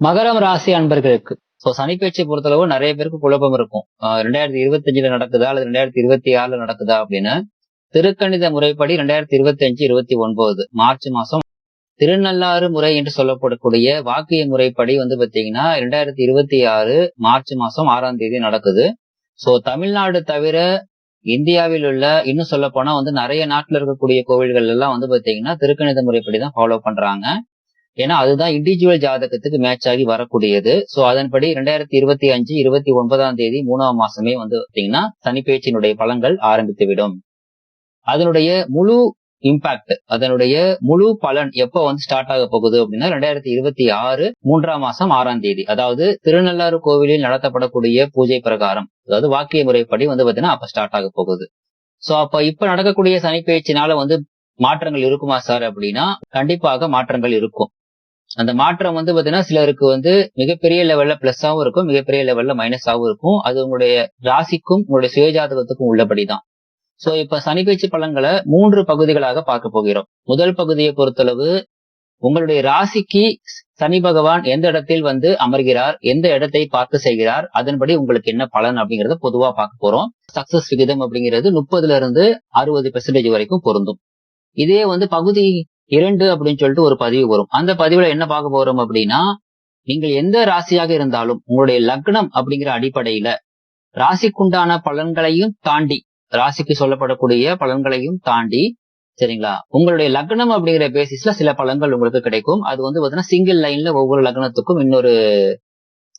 மகரம் ராசி அன்பர்களுக்கு. ஸோ சனிப்பேச்சை பொறுத்தளவு நிறைய பேருக்கு குழப்பம் இருக்கும். ரெண்டாயிரத்தி இருபத்தி அஞ்சுல நடக்குதா அல்லது ரெண்டாயிரத்தி இருபத்தி ஆறுல நடக்குதா அப்படின்னு. திருக்கணித முறைப்படி ரெண்டாயிரத்தி இருபத்தி அஞ்சு இருபத்தி ஒன்பது மார்ச் மாசம். திருநள்ளாறு முறை என்று சொல்லப்படக்கூடிய வாக்கிய முறைப்படி வந்து பாத்தீங்கன்னா ரெண்டாயிரத்தி இருபத்தி ஆறு மார்ச் மாசம் ஆறாம் தேதி நடக்குது. ஸோ தமிழ்நாடு தவிர இந்தியாவில் உள்ள இன்னும் சொல்ல போனா வந்து நிறைய நாட்டுல இருக்கக்கூடிய கோவில்கள் எல்லாம் வந்து பாத்தீங்கன்னா திருக்கணித முறைப்படி தான் ஃபாலோ பண்றாங்க. ஏன்னா அதுதான் இண்டிவிஜுவல் ஜாதகத்துக்கு மேட்ச் ஆகி வரக்கூடியது. சோ அதன்படி ரெண்டாயிரத்தி இருபத்தி அஞ்சு இருபத்தி ஒன்பதாம் தேதி மூணாம் மாசமே வந்து பாத்தீங்கன்னா சனிப்பேச்சினுடைய பலன்கள் ஆரம்பித்து விடும் அதனுடைய முழு இம்பாக்ட் அதனுடைய முழு பலன் எப்போ வந்து ஸ்டார்ட் ஆக போகுது அப்படின்னா ரெண்டாயிரத்தி இருபத்தி ஆறு மூன்றாம் மாசம் ஆறாம் தேதி. அதாவது திருநள்ளாறு கோவிலில் நடத்தப்படக்கூடிய பூஜை பிரகாரம் அதாவது வாக்கிய முறைப்படி வந்து பாத்தீங்கன்னா அப்ப ஸ்டார்ட் ஆக போகுது. சோ அப்ப இப்ப நடக்கக்கூடிய சனிப்பெயர்ச்சினால வந்து மாற்றங்கள் இருக்குமா சார் அப்படின்னா கண்டிப்பாக மாற்றங்கள் இருக்கும். அந்த மாற்றம் வந்து பாத்தீங்கன்னா சிலருக்கு வந்து மிகப்பெரிய லெவல்ல பிளஸ்ஸாவும் இருக்கும் மிகப்பெரிய லெவல்ல மைனஸாவும் இருக்கும். அது உங்களுடைய ராசிக்கும் உங்களுடைய சுயஜாதகத்துக்கும் உள்ளபடிதான். சோ இப்ப சனிப்பயிற்சி பலன்களை மூன்று பகுதிகளாக பார்க்க போகிறோம். முதல் பகுதியை பொறுத்தளவு உங்களுடைய ராசிக்கு சனி பகவான் எந்த இடத்தில் வந்து அமர்கிறார் எந்த இடத்தை பார்த்து செய்கிறார் அதன்படி உங்களுக்கு என்ன பலன் அப்படிங்கறத பொதுவா பார்க்க போறோம். சக்சஸ் விகிதம் அப்படிங்கிறது முப்பதுல இருந்து அறுபது பெர்சன்டேஜ் வரைக்கும் பொருந்தும். இதே வந்து பகுதி இரண்டு அப்படின்னு சொல்லிட்டு ஒரு பதிவு வரும். அந்த பதிவுல என்ன பார்க்க போறோம் அப்படின்னா நீங்கள் எந்த ராசியாக இருந்தாலும் உங்களுடைய லக்னம் அப்படிங்கிற அடிப்படையில ராசிக்குண்டான பலன்களையும் தாண்டி ராசிக்கு சொல்லப்படக்கூடிய பலன்களையும் தாண்டி சரிங்களா? உங்களுடைய லக்னம் அப்படிங்கிற பேசிஸ்ல சில பலன்கள் உங்களுக்கு கிடைக்கும். அது வந்து பாத்தீங்கன்னா சிங்கிள் லைன்ல ஒவ்வொரு லக்னத்துக்கும் இன்னொரு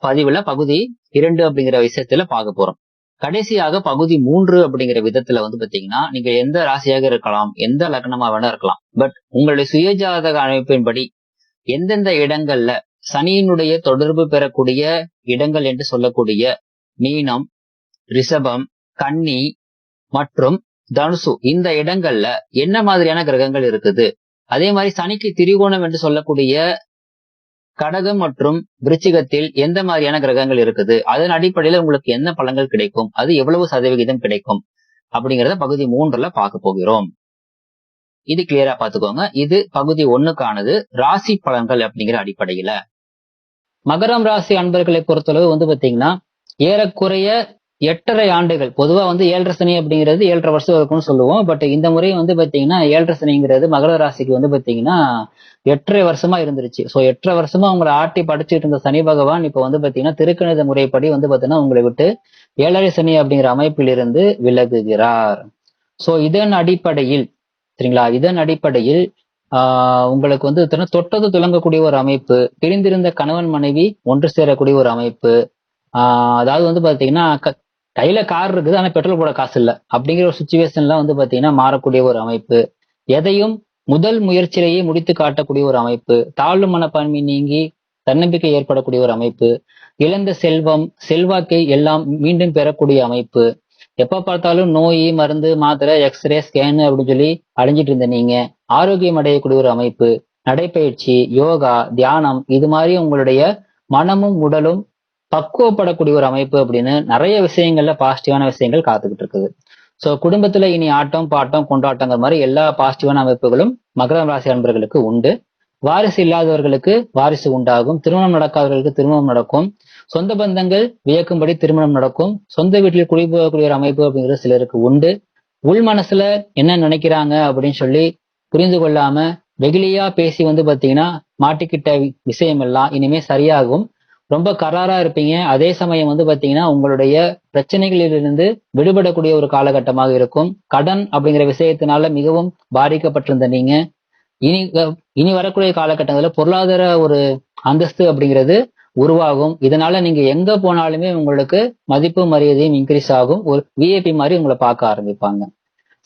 பதிவுல பகுதி இரண்டு அப்படிங்கிற விஷயத்துல பார்க்க போறோம். கடைசியாக பகுதி மூன்று அப்படிங்கிற விதத்துல வந்து பாத்தீங்கன்னா நீங்க எந்த ராசியாக இருக்கலாம் எந்த லக்னமா வேணா இருக்கலாம். பட் உங்களுடைய சுயஜாதக அமைப்பின்படி எந்தெந்த இடங்கள்ல சனியினுடைய தொடர்பு பெறக்கூடிய இடங்கள் என்று சொல்லக்கூடிய மீனம் ரிஷபம் கன்னி மற்றும் தனுசு இந்த இடங்கள்ல என்ன மாதிரியான கிரகங்கள் இருக்குது? அதே மாதிரி சனிக்கு திரிகோணம் என்று சொல்லக்கூடிய கடகம் மற்றும் விருச்சிகத்தில் எந்த மாதிரியான கிரகங்கள் இருக்குது? அதன் அடிப்படையில உங்களுக்கு என்ன பலன்கள் கிடைக்கும்? அது எவ்வளவு சதவிகிதம் கிடைக்கும்? அப்படிங்கறத பகுதி மூன்றுல பார்க்க போகிறோம். இது கிளியரா பாத்துக்கோங்க இது பகுதி ஒண்ணுக்கானது ராசி பலன்கள் அப்படிங்கிற அடிப்படையில. மகரம் ராசி அன்பர்களை பொறுத்தளவு வந்து பாத்தீங்கன்னா ஏறக்குறைய எட்டரை ஆண்டுகள் பொதுவா வந்து ஏழரை சனி அப்படிங்கிறது ஏழரை வருஷம் இருக்கும்னு சொல்லுவோம். பட் இந்த முறை வந்து பாத்தீங்கன்னா ஏழரை சனிங்கிறது மகர ராசிக்கு வந்து பாத்தீங்கன்னா எட்டரை வருஷமா இருந்துருச்சு. ஸோ எட்டரை வருஷமா உங்களை ஆட்டி படிச்சுட்டு இருந்த சனி பகவான் இப்போ வந்து பாத்தீங்கன்னா திருக்கணித முறைப்படி வந்து பாத்தீங்கன்னா உங்களை விட்டு ஏழரை சனி அப்படிங்கிற அமைப்பிலிருந்து விலகுகிறார். ஸோ இதன் அடிப்படையில் சரிங்களா? இதன் அடிப்படையில் ஆஹ் உங்களுக்கு வந்து தொட்டது துலங்கக்கூடிய ஒரு அமைப்பு பிரிந்திருந்த கணவன் மனைவி ஒன்று சேரக்கூடிய ஒரு அமைப்பு ஆஹ் அதாவது வந்து பாத்தீங்கன்னா கையில கார் இருக்குது ஆனா பெட்ரோல் போட காசு இல்லை. அப்படிங்கிற ஒரு சுச்சுவேஷன்ல வந்து பாத்தீங்கன்னா மாறக்கூடிய ஒரு அமைப்பு. எதையும் முதல் முயற்சியிலேயே முடித்து காட்டக்கூடிய ஒரு அமைப்பு தாழ்வு மனப்பான்மை நீங்கி தன்னம்பிக்கை ஏற்படக்கூடிய ஒரு அமைப்பு இழந்த செல்வம் செல்வாக்கை எல்லாம் மீண்டும் பெறக்கூடிய அமைப்பு. எப்ப பார்த்தாலும் நோய் மருந்து மாத்திரை எக்ஸ்ரே ஸ்கேனு அப்படின்னு சொல்லி அடைஞ்சிட்டு இருந்த நீங்க ஆரோக்கியம் அடையக்கூடிய ஒரு அமைப்பு. நடைப்பயிற்சி யோகா தியானம் இது மாதிரி உங்களுடைய மனமும் உடலும் பக்குவப்படக்கூடிய ஒரு அமைப்பு அப்படின்னு நிறைய விஷயங்கள்ல பாசிட்டிவான விஷயங்கள் காத்துக்கிட்டு இருக்குது. சோ குடும்பத்துல இனி ஆட்டம் பாட்டம் கொண்டாட்டங்கிற மாதிரி எல்லா பாசிட்டிவான அமைப்புகளும் மகரம் ராசி அன்பர்களுக்கு உண்டு. வாரிசு இல்லாதவர்களுக்கு வாரிசு உண்டாகும். திருமணம் நடக்காதவர்களுக்கு திருமணம் நடக்கும். சொந்த பந்தங்கள் வியக்கும்படி திருமணம் நடக்கும். சொந்த வீட்டில் குடிபோகக்கூடிய ஒரு அமைப்பு அப்படிங்கிறது சிலருக்கு உண்டு. உள் மனசுல என்ன நினைக்கிறாங்க அப்படின்னு சொல்லி புரிந்து கொள்ளாம வெகுளியா பேசி வந்து பாத்தீங்கன்னா மாட்டிக்கிட்ட விஷயம் எல்லாம் இனிமே சரியாகும். ரொம்ப கராரா இருப்பீங்க. அதே சமயம் வந்து பாத்தீங்கன்னா உங்களுடைய பிரச்சனைகளிலிருந்து விடுபடக்கூடிய ஒரு காலகட்டமாக இருக்கும். கடன் அப்படிங்கிற விஷயத்தினால மிகவும் பாதிக்கப்பட்டிருந்த நீங்க. இனி இனி வரக்கூடிய காலகட்டங்களில் பொருளாதார ஒரு அந்தஸ்து அப்படிங்கிறது உருவாகும். இதனால நீங்க எங்க போனாலுமே உங்களுக்கு மதிப்பு மரியாதையும் இன்க்ரீஸ் ஆகும். ஒரு விஐபி மாதிரி உங்களை பார்க்க ஆரம்பிப்பாங்க.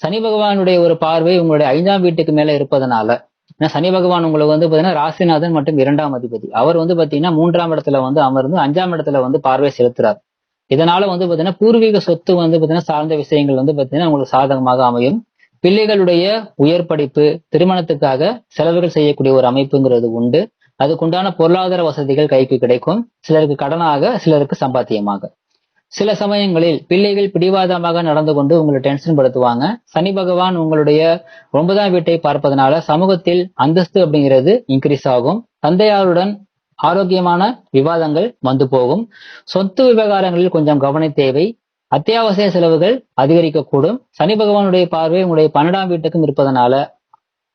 சனி பகவானுடைய ஒரு பார்வை உங்களுடைய ஐந்தாம் வீட்டுக்கு மேல இருப்பதனால. ஏன்னா சனி பகவான் உங்களுக்கு வந்து பாத்தீங்கன்னா ராசிநாதன் மற்றும் இரண்டாம் அதிபதி. அவர் வந்து பாத்தீங்கன்னா மூன்றாம் இடத்துல வந்து அமர்ந்து அஞ்சாம் இடத்துல வந்து பார்வை செலுத்துறார். இதனால வந்து பாத்தீங்கன்னா பூர்வீக சொத்து வந்து பாத்தீங்கன்னா சார்ந்த விஷயங்கள் வந்து பாத்தீங்கன்னா உங்களுக்கு சாதகமாக அமையும். பிள்ளைகளுடைய உயர் படிப்பு திருமணத்துக்காக செலவுகள் செய்யக்கூடிய ஒரு அமைப்புங்கிறது உண்டு. அதுக்குண்டான பொருளாதார வசதிகள் கைக்கு கிடைக்கும். சிலருக்கு கடனாக சிலருக்கு சம்பாத்தியமாக. சில சமயங்களில் பிள்ளைகள் பிடிவாதமாக நடந்து கொண்டு உங்களை டென்ஷன் படுத்துவாங்க. சனி பகவான் உங்களுடைய ஒன்பதாம் வீட்டை பார்ப்பதனால சமூகத்தில் அந்தஸ்து அப்படிங்கிறது இன்க்ரீஸ் ஆகும். தந்தையாருடன் ஆரோக்கியமான விவாதங்கள் வந்து போகும். சொத்து விவகாரங்களில் கொஞ்சம் கவன தேவை. அத்தியாவசிய செலவுகள் அதிகரிக்கக்கூடும். சனி பகவானுடைய பார்வை உங்களுடைய பன்னெண்டாம் வீட்டுக்கும் இருப்பதனால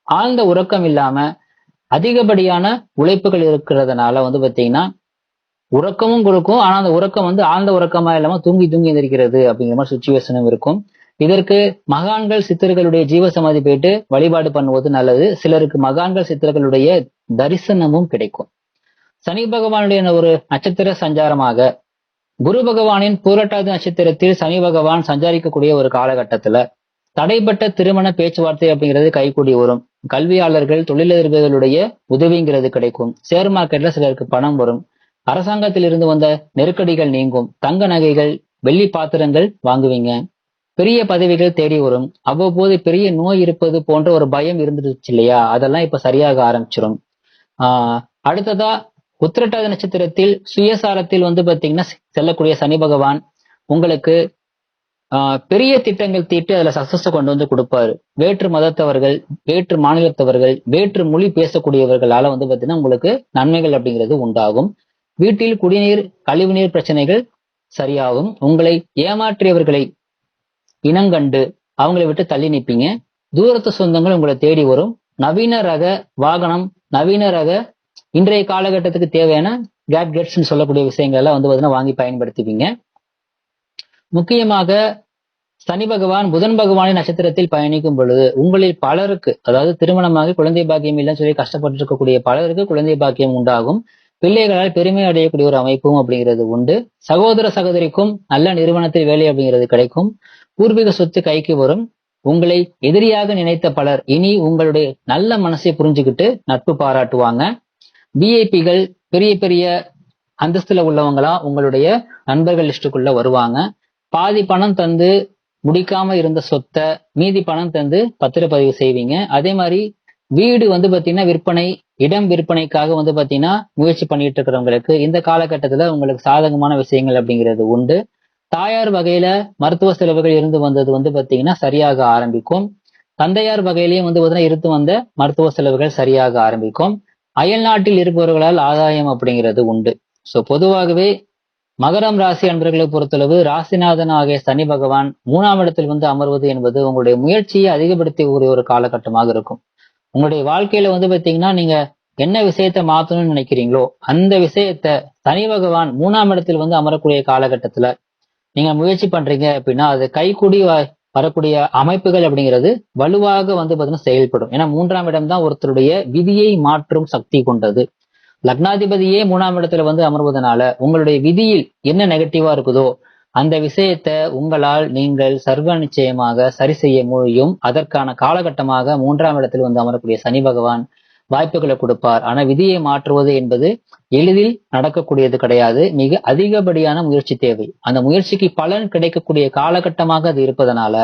ஆழ்ந்த உறக்கம் இல்லாம அதிகப்படியான உழைப்புகள் இருக்கிறதுனால வந்து பாத்தீங்கன்னா உறக்கமும் கொடுக்கும். ஆனா அந்த உறக்கம் வந்து ஆழ்ந்த உறக்கமா இல்லாம தூங்கி தூங்கி எந்திரிக்கிறது அப்படிங்கிற மாதிரி சுச்சுவேஷனும் இருக்கும். இதற்கு மகான்கள் சித்தர்களுடைய ஜீவசமாதி போயிட்டு வழிபாடு பண்ணுவது நல்லது. சிலருக்கு மகான்கள் சித்தர்களுடைய தரிசனமும் கிடைக்கும். சனி பகவானுடைய ஒரு நட்சத்திர சஞ்சாரமாக குரு பகவானின் பூரட்டாதி நட்சத்திரத்தில் சனி பகவான் சஞ்சாரிக்கக்கூடிய ஒரு காலகட்டத்துல தடைப்பட்ட திருமண பேச்சுவார்த்தை அப்படிங்கிறது கைகூடி வரும். கல்வியாளர்கள் தொழிலதிபர்களுடைய உதவிங்கிறது கிடைக்கும். ஷேர் மார்க்கெட்ல சிலருக்கு பணம் வரும். அரசாங்கத்திலிருந்து வந்த நெருக்கடிகள் நீங்கும். தங்க நகைகள் வெள்ளி பாத்திரங்கள் வாங்குவீங்க. பெரிய பதவிகள் தேடி வரும். அவ்வப்போது பெரிய நோய் இருப்பது போன்ற ஒரு பயம் இருந்துருச்சு இல்லையா? அதெல்லாம் இப்ப சரியாக ஆரம்பிச்சிடும் ஆஹ் அடுத்ததா உத்திரட்டாத நட்சத்திரத்தில் சுயசாரத்தில் வந்து பாத்தீங்கன்னா செல்லக்கூடிய சனி பகவான் உங்களுக்கு ஆஹ் பெரிய திட்டங்கள் தீட்டு அதுல சக்சஸ் கொண்டு வந்து கொடுப்பாரு. வேற்று மதத்தவர்கள் வேற்று மாநிலத்தவர்கள் வேற்று மொழி பேசக்கூடியவர்களால வந்து பாத்தீங்கன்னா உங்களுக்கு நன்மைகள் அப்படிங்கிறது உண்டாகும். வீட்டில் குடிநீர் கழிவுநீர் பிரச்சனைகள் சரியாகும். உங்களை ஏமாற்றியவர்களை இனங்கண்டு அவங்களை விட்டு தள்ளி நிற்பீங்க. தூரத்து சொந்தங்கள் உங்களை தேடி வரும். நவீன ரக வாகனம் நவீன ரக இன்றைய காலகட்டத்துக்கு தேவையான கேட்கெட்ஸ் சொல்லக்கூடிய விஷயங்கள் எல்லாம் வந்து பார்த்தீங்கன்னா வாங்கி பயன்படுத்துவீங்க முக்கியமாக சனி பகவான் புதன் பகவானின் நட்சத்திரத்தில் பயணிக்கும் பொழுது உங்களில் பலருக்கு அதாவது திருமணமாக குழந்தை பாக்கியம் இல்லைன்னு சொல்லி கஷ்டப்பட்டு இருக்கக்கூடிய பலருக்கு குழந்தை பாக்கியம் உண்டாகும். பிள்ளைகளால் பெருமை அடையக்கூடிய ஒரு அமைப்பும் அப்படிங்கிறது உண்டு. சகோதர சகோதரிக்கும் நல்ல நிறுவனத்தில் வேலை அப்படிங்கிறது கிடைக்கும். பூர்வீக சொத்து கைக்கு வரும். உங்களை எதிரியாக நினைத்த பலர் இனி உங்களுடைய நல்ல மனசை புரிஞ்சுக்கிட்டு நட்பு பாராட்டுவாங்க. விஐபிகள் பெரிய பெரிய அந்தஸ்துல உள்ளவங்களா உங்களுடைய நண்பர்கள் லிஸ்டுக்குள்ள வருவாங்க. பாதி பணம் தந்து முடிக்காம இருந்த சொத்தை மீதி பணம் தந்து பத்திரப்பதிவு செய்வீங்க. அதே மாதிரி வீடு வந்து பாத்தீங்கன்னா விற்பனை இடம் விற்பனைக்காக வந்து பாத்தீங்கன்னா முயற்சி பண்ணிட்டு இருக்கிறவங்களுக்கு இந்த காலகட்டத்துல உங்களுக்கு சாதகமான விஷயங்கள் அப்படிங்கிறது உண்டு. தாயார் வகையில மருத்துவ செலவுகள் இருந்து வந்தது வந்து பாத்தீங்கன்னா சரியாக ஆரம்பிக்கும். தந்தையார் வகையிலையும் வந்து பாத்தீங்கன்னா இருந்து வந்த மருத்துவ செலவுகள் சரியாக ஆரம்பிக்கும். அயல் நாட்டில் இருப்பவர்களால் ஆதாயம் அப்படிங்கிறது உண்டு. சோ பொதுவாகவே மகரம் ராசி அன்பர்களை பொறுத்தளவு ராசிநாதன் ஆகிய சனி பகவான் மூணாம் இடத்தில் வந்து அமர்வது என்பது உங்களுடைய முயற்சியை அதிகப்படுத்தக்கூடிய ஒரு காலகட்டமாக இருக்கும். உங்களுடைய வாழ்க்கையில வந்து பாத்தீங்கன்னா நீங்க என்ன விஷயத்த மாத்தணும்னு நினைக்கிறீங்களோ அந்த விஷயத்த சனி பகவான் மூணாம் இடத்தில் வந்து அமரக்கூடிய காலகட்டத்துல நீங்க முயற்சி பண்றீங்க அப்படின்னா அது கைகூடி வரக்கூடிய அமைப்புகள் அப்படிங்கிறது வலுவாக வந்து பார்த்தீங்கன்னா செயல்படும். ஏன்னா மூன்றாம் இடம் தான் ஒருத்தருடைய விதியை மாற்றும் சக்தி கொண்டது. லக்னாதிபதியே மூணாம் இடத்துல வந்து அமர்வதனால உங்களுடைய விதியில் என்ன நெகட்டிவா இருக்குதோ அந்த விஷயத்த உங்களால் நீங்கள் சர்வ நிச்சயமாக சரி செய்ய முடியும். அதற்கான காலகட்டமாக மூன்றாம் இடத்தில் வந்து அமரக்கூடிய சனி பகவான் வாய்ப்புகளை கொடுப்பார். ஆனா விதியை மாற்றுவது என்பது எளிதில் நடக்கக்கூடியது கிடையாது. மிக அதிகப்படியான முயற்சி தேவை. அந்த முயற்சிக்கு பலன் கிடைக்கக்கூடிய காலகட்டமாக அது இருப்பதனால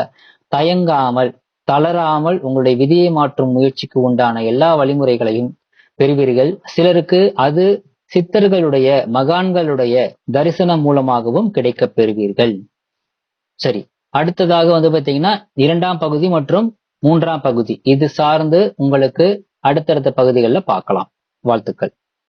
தயங்காமல் தளராமல் உங்களுடைய விதியை மாற்றும் முயற்சிக்கு உண்டான எல்லா வழிமுறைகளையும் பெறுவீர்கள். சிலருக்கு அது சித்தர்களுடைய மகான்களுடைய தரிசனம் மூலமாகவும் கிடைக்க பெறுவீர்கள். சரி அடுத்ததாக வந்து பாத்தீங்கன்னா இரண்டாம் பகுதி மற்றும் மூன்றாம் பகுதி. இது சார்ந்து உங்களுக்கு அடுத்தடுத்த பகுதிகளில் பார்க்கலாம். வாழ்த்துக்கள்.